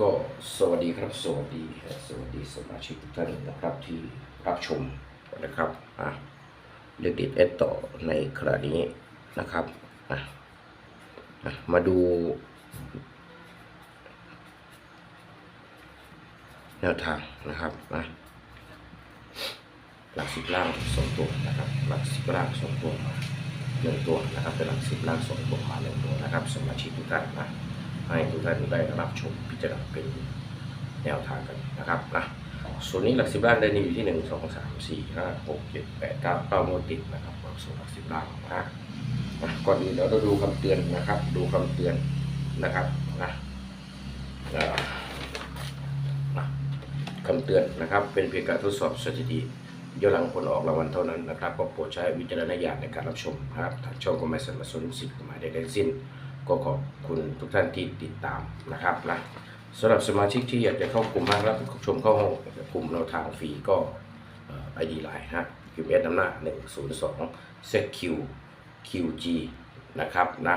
ก็สวัสดีครับ สวัสดีสวัสดีสมาชิกทุกท่านนะครับที่รับชมนะครับอะเรียกดิดเอสต่อในขณะนี้นะครับอะอะมาดูแนวทางนะครับอะหลักสิบล่างสองตัวนะครับหลักสิบล่างสองตัวหนึ่งตัวนะครับเป็นหลักสิบล่างสองตัวมาหนึ่งตัวนะครับ สมาชิกทุกท่านนะ ให้ทุกท่านได้รับชมพิจารณาเป็นแนวทางกันนะครับนะส่วนนี้หลักสิบล้านได้นี่อยู่ที่หนึ่งสองสามสี่ห้าหกเจ็ดแปดเก้าเก้างวดติดนะครับส่วนหลักสิบล้านนะนะก่อนอื่นเดี๋ยวเราดูคำเตือนนะครับ ดูคำเตือนนะครับนะคำเตือนนะครับ เป็นเพียงการทดสอบสถิติย้อนหลังผลออกรางวัลเท่านั้นนะครับก็โปรดใช้วิจารณญาณในการรับชมนะครับทางช่องก็ไม่สนับสนุนสิทธิ์กฎหมายใดๆทั้งสิ้น ก็ขอบคุณทุกท่านที่ติดตามนะครับนะสำหรับสมาชิกที่อยากจะเข้ากลุ่มมากรับชมเข้าห้องกลุ่มเราทางฟรีก็ไอดีไลน์ฮะคิวเอสน้ำหน้า102 ZQ QG นะครับนะ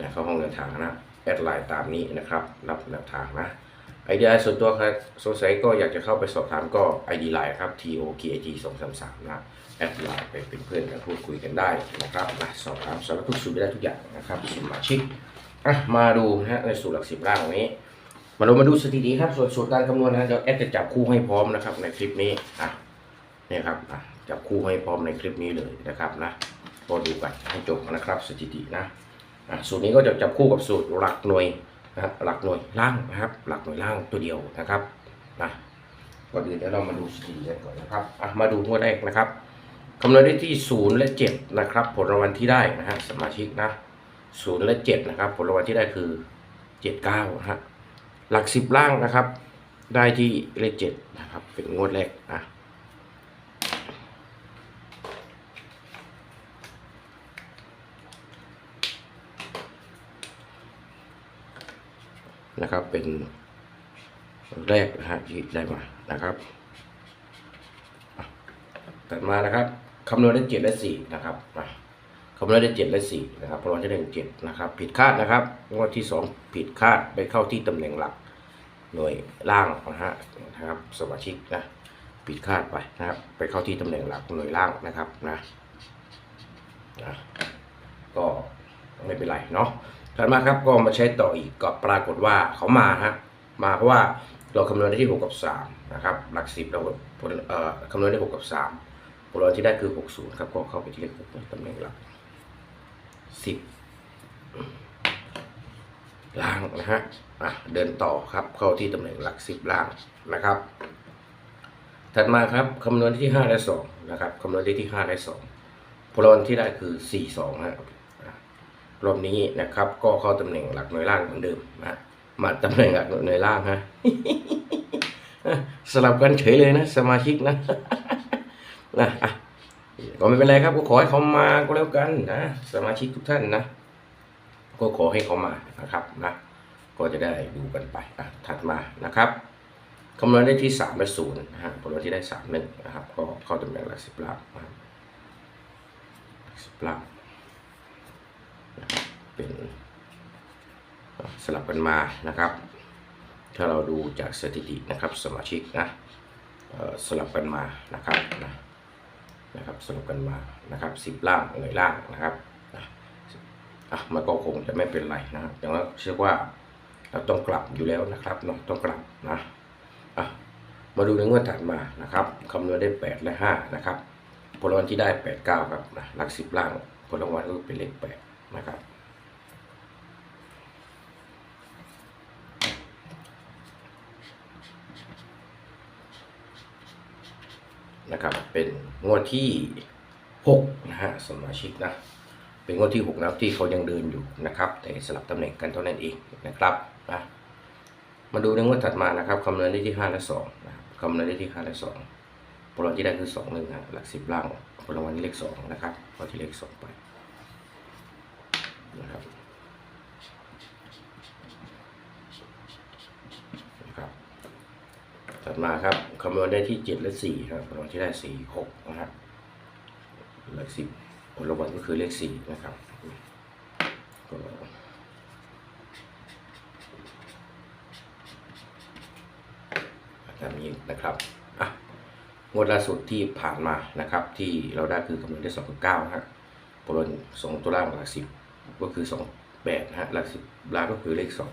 นะเข้าห้องเดินทางนะแอดไลน์ตามนี้นะครับ รับแนวทางนะ ไอเดียส่วนตัวครสงสัยก็อยากจะเข้าไปสอบถามก็ ID Line ครับ TOKG 233นะแอดไลน์ไปเป็นเพื่อนกันพูดคุยกันได้นะครับนะสอบถามสารทุกสุดได้ทุกอย่างนะครับสมาชิกอะมาดูนะฮะในสูตรหลักสิบล่างนี้ มาดูมาดูสถิติครับส่วนสูตรการคำนวณนะเดี๋ยวแอดจะจับคู่ให้พร้อมนะครับ ในคลิปนี้อะนี่ครับอะจับคู่ให้พร้อมในคลิปนี้เลยนะครับนะก็ดูกันให้จบนะครับสถิตินะอะสูตรนี้ก็จะจับคู่กับสูตรหลักหน่วย นะครับหลักหน่วยล่างนะครับ หลักหน่วยล่างตัวเดียวนะครับนะก่อนอื่นเดี๋ยวเรามาดูสถิติกันก่อนนะครับอะมาดูงวดแรกนะครับคำนวณได้ที่ศูนย์และเจ็ดนะครับ ผลรางวัลที่ได้นะฮะสมาชิกนะศูนย์และเจ็ดนะครับ ผลรางวัลที่ได้คือเจ็ดเก้านะฮะหลักสิบล่างนะครับ ได้ที่เลขเจ็ดนะครับ เป็นงวดแรกนะ นะครับ เป็นแรกนะฮะที่ได้มานะครับอะถัดมานะครับคำนวณได้เจ็ดและสี่นะครับคำนวณได้เจ็ดและสี่นะครับพลวันที่หนึ่งเจ็ดนะครับ ผิดคาดนะครับงวดที่สองผิดคาดไปเข้าที่ตำแหน่งหลัก หน่วยล่างนะฮะนะครับสมาชิกนะผิดคาดไปนะครับไปเข้าที่ตำแหน่งหลักหน่วยล่างนะครับนะนะก็ไม่เป็นไรเนาะ ถัดมาครับก็มาใช้ต่ออีกก็ปรากฏว่าเขามาฮะมาเพราะว่าเราคำนวณได้ที่ 6 กับ3นะครับหลักสิบเราผลเอ่อคำนวณได้ 6 กับ3ผลลัพธ์ที่ได้คือ 60 ครับก็เข้าไปที่เลข6ตำแหน่งหลัก 10 ล่างนะฮะอะเดินต่อครับเข้าที่ตำแหน่งหลักสิบล่างนะครับ ถัดมาครับคำนวณที่ห้าและสองนะครับคำนวณได้ที่ห้าและสองพลวันที่ได้คือสี่สองฮะ รอบนี้นะครับ ก็เข้าตำแหน่งหลักหน่วยล่างเหมือนเดิมนะมาตำแหน่งหลักหน่วยล่างฮะสลับกันเฉยเลยนะ สมาชิกนะนะก็ไม่เป็นไรครับก็ขอให้เขามาก็แล้วกันนะสมาชิกทุกท่านนะ ก็ขอให้เขามานะครับนะก็จะได้ดูกันไปอะถัดมานะครับคำนวณได้ที่สามและศูนย์นะฮะผลลัพธ์ที่ได้สามหนึ่งนะครับ ก็เข้าตำแหน่งหลักสิบล้านะครับสิบล้าน เป็นสลับกันมานะครับ ถ้าเราดูจากสถิตินะครับสมาชิกนะสลับกันมานะครับนะนะครับสลับกันมานะครับสิบล่างหน่วยล่างนะครับนะอะมันก็คงจะไม่เป็นไรนะครับแต่ว่าเชื่อว่าเราต้องกลับอยู่แล้วนะครับเนาะต้องกลับนะอะมาดูในงวดถัดมานะครับคำนวณได้ 8 และ 5 นะครับผลรางวัลที่ได้ 8 9 ครับนะหลักสิบล่างผลรางวัลก็เป็นเลข8นะครับ นะครับ เป็นงวดที่6นะฮะสมาชิกนะ เป็นงวดที่6นะครับที่เขายังเดินอยู่นะครับ แต่สลับตำแหน่งกันเท่านั้นเองนะครับนะมาดูในงวดถัดมานะครับคำนวณได้ที่ 5 และ2นะครับคำนวณได้ที่ 5 และ 2ผลรางวัลที่ได้คือ2 1นะหลัก10ล่างผลรางวัลที่เลข2นะครับเอาที่เลข2ไปนะครับ ถัดมาครับคำนวณได้ที่7และ4ครับผลรางวัลที่ได้4 6นะครับหลัก10ผลรางวัลก็คือเลขสี่นะครับก็ามนี้นะครับอะงวดล่าสุดที่ผ่านมานะครับ ที่เราได้คือคำนวณได้สองกับเก้าฮะบนสองตัวล่างหลักสิบก็คือสองแปดนะฮะหลักสิบล่างก็คือเลขสอง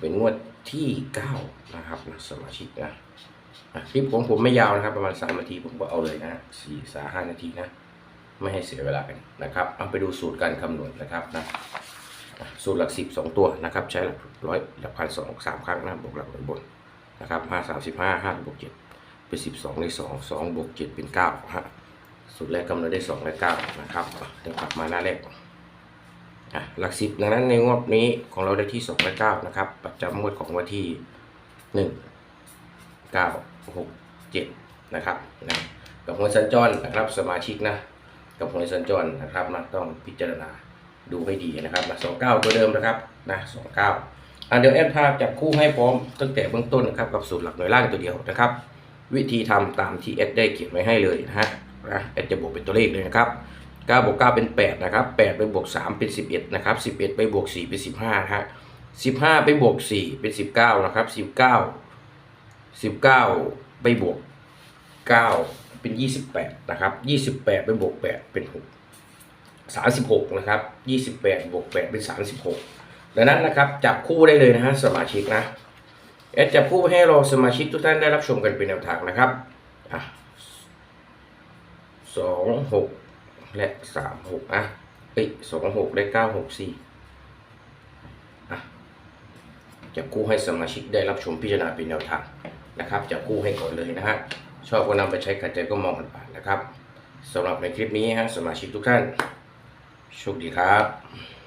เป็นงวดที่เก้านะครับนะสมาชิกนะคลิปของผมไม่ยาวนะครับ ประมาณสามนาทีผมก็เอาเลยนะสี่สาห้านาทีนะ ไม่ให้เสียเวลากันนะครับ เอาไปดูสูตรการคำนวณนะครับนะสูตรหลักสิบสองตัวนะครับ ใช้หลักร้อยหลักพันสองสามครั้งนะบวกหลักร้อยบนนะครับห้าสามสิบห้าห้าบวกเจ็ดเป็นสิบสองในสองสองบวกเจ็ดเป็นเก้าฮะสูตรแรกคำนวณได้สองและเก้านะครับเดี๋ยวกลับมาหน้าแรก หลักสิบดังนั้นในงวดนี้ของเราได้ที่สองและเก้านะครับ ประจำงวดของวันที่หนึ่งเก้าหกเจ็ดนะครับนะกับหัวสัญจรนะครับสมาชิกนะกับหวยสัญจรนะครับนะต้องพิจารณาดูให้ดีนะครับนะสองเก้าตัวเดิมนะครับนะสองเก้าอะเดียวแอดภาพจับคู่ให้พร้อมตั้งแต่เบื้องต้นนะครับกับสูตรหลักหน่วยล่างตัวเดียวนะครับ วิธีทำตามที่แอดได้เขียนไว้ให้เลยนะฮะนะแอดจะบวกเป็นตัวเลขเลยนะครับ 9บวก9เป็น 8 นะครับ 8 ไปบวก 3 เป็น 11 นะครับ 11 ไปบวก 4 เป็น 15นะฮะ15 ไปบวก 4 เป็น 19 นะครับ 19 19 ไปบวก 9 เป็น 28 นะครับ 28 ไปบวก 8 เป็น 6 36 นะครับ 28 บวก 8 เป็น 36 ดังนั้นนะครับ จับคู่ได้เลยนะฮะสมาชิกนะแอดจับคู่ให้เราสมาชิกทุกท่านได้รับชมกันเป็นแนวทางนะครับอะสองหก และสามหกอะเอ้ยสองหกและเก้าหกสี่อะจับคู่ให้สมาชิกได้รับชมพิจารณาเป็นแนวทางนะครับจับคู่ให้ก่อนเลยนะฮะชอบก็นำไปใช้ขัดใจก็มองผ่านๆนะครับสำหรับในคลิปนี้ฮะสมาชิกทุกท่านโชคดีครับ